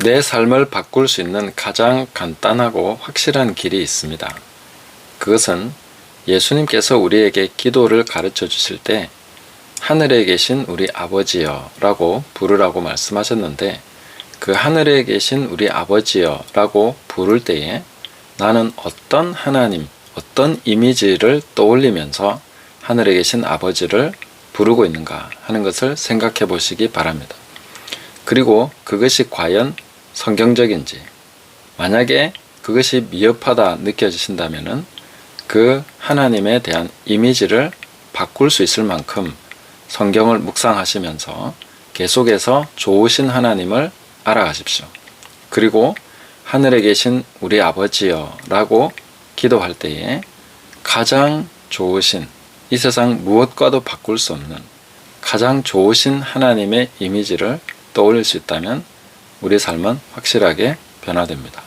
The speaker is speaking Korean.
내 삶을 바꿀 수 있는 가장 간단하고 확실한 길이 있습니다. 그것은 예수님께서 우리에게 기도를 가르쳐 주실 때 하늘에 계신 우리 아버지여 라고 부르라고 말씀하셨는데 그 하늘에 계신 우리 아버지여 라고 부를 때에 나는 어떤 하나님, 어떤 이미지를 떠올리면서 하늘에 계신 아버지를 부르고 있는가 하는 것을 생각해 보시기 바랍니다. 그리고 그것이 과연 성경적인지 만약에 그것이 미흡하다 느껴지신다면은 그 하나님에 대한 이미지를 바꿀 수 있을 만큼 성경을 묵상하시면서 계속해서 좋으신 하나님을 알아가십시오. 그리고 하늘에 계신 우리 아버지여 라고 기도할 때에 가장 좋으신 이 세상 무엇과도 바꿀 수 없는 가장 좋으신 하나님의 이미지를 떠올릴 수 있다면 우리 삶은 확실하게 변화됩니다.